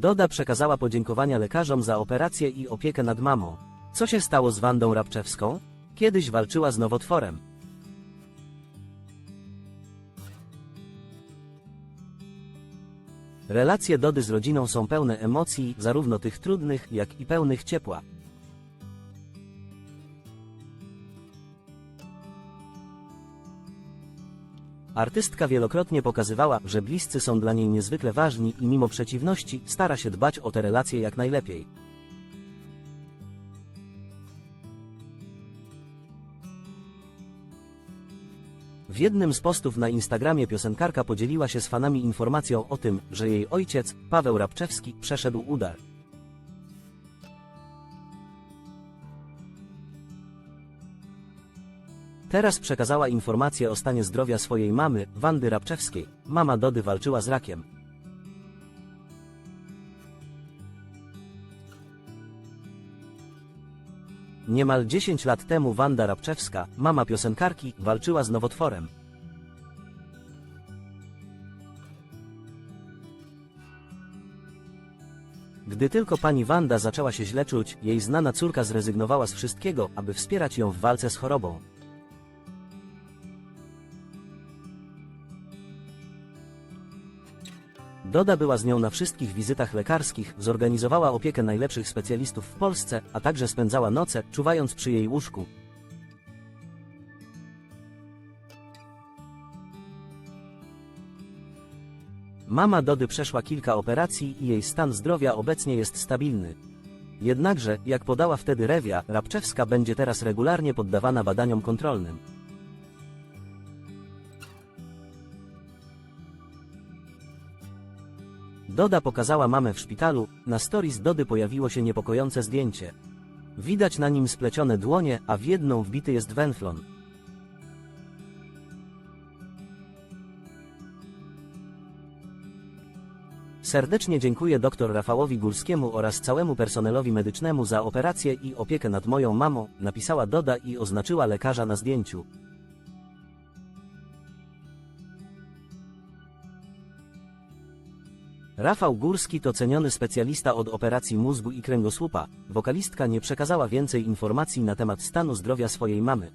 Doda przekazała podziękowania lekarzom za operację i opiekę nad mamą. Co się stało z Wandą Rabczewską? Kiedyś walczyła z nowotworem. Relacje Dody z rodziną są pełne emocji, zarówno tych trudnych, jak i pełnych ciepła. Artystka wielokrotnie pokazywała, że bliscy są dla niej niezwykle ważni i mimo przeciwności stara się dbać o te relacje jak najlepiej. W jednym z postów na Instagramie piosenkarka podzieliła się z fanami informacją o tym, że jej ojciec, Paweł Rabczewski, przeszedł udar. Teraz przekazała informację o stanie zdrowia swojej mamy, Wandy Rabczewskiej. Mama Dody walczyła z rakiem. Niemal 10 lat temu Wanda Rabczewska, mama piosenkarki, walczyła z nowotworem. Gdy tylko pani Wanda zaczęła się źle czuć, jej znana córka zrezygnowała z wszystkiego, aby wspierać ją w walce z chorobą. Doda była z nią na wszystkich wizytach lekarskich, zorganizowała opiekę najlepszych specjalistów w Polsce, a także spędzała noce, czuwając przy jej łóżku. Mama Dody przeszła kilka operacji i jej stan zdrowia obecnie jest stabilny. Jednakże, jak podała wtedy Rewia, Rabczewska będzie teraz regularnie poddawana badaniom kontrolnym. Doda pokazała mamę w szpitalu, na stories Dody pojawiło się niepokojące zdjęcie. Widać na nim splecione dłonie, a w jedną wbity jest węflon. Serdecznie dziękuję dr Rafałowi Górskiemu oraz całemu personelowi medycznemu za operację i opiekę nad moją mamą, napisała Doda i oznaczyła lekarza na zdjęciu. Rafał Górski to ceniony specjalista od operacji mózgu i kręgosłupa. Wokalistka nie przekazała więcej informacji na temat stanu zdrowia swojej mamy.